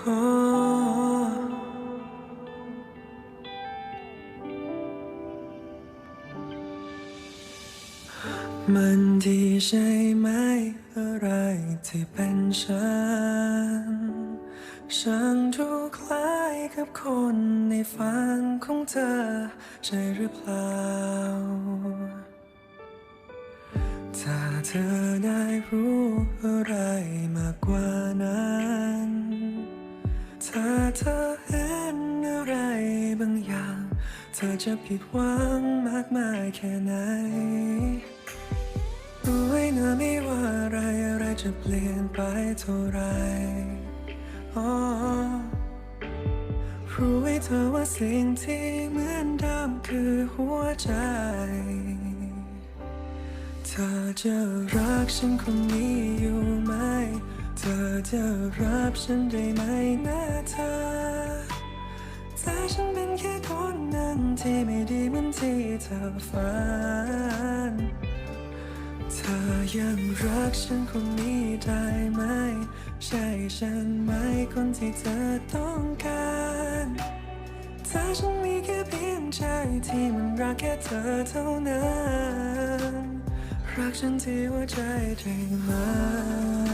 มันดีใช่ไหมอะไรที่เป็นฉันฉันดูคล้ายกับคนในฝันของเธอ ใช่หรือเปล่า ถ้าเธอได้รู้อะไรมากกว่านั้น เธอเห็นอะไรบางอย่าง เธอจะผิดหวังมากมายแค่ไหนรู้ไว้นะไม่ว่าอะไรอะไรจะเปลี่ยนไปเท่าไรอ๋อรู้ไว้เธอว่าสิ่งที่เหมือนเดิมคือหัวใจ เธอจะรักฉันคนนี้อยู่ไหม เธอจะรับฉันได้ไหมนะเธอ ที่ไม่ดีเหมือนที่เธอฝัน เธอยังรักฉันคนนี้ได้ไหม ใช่ฉันไหมคนที่เธอต้องการถ้าฉันมีแค่เพียงใจที่มันรักแค่เธอเท่านั้น รักฉันที่หัวใจได้ไหม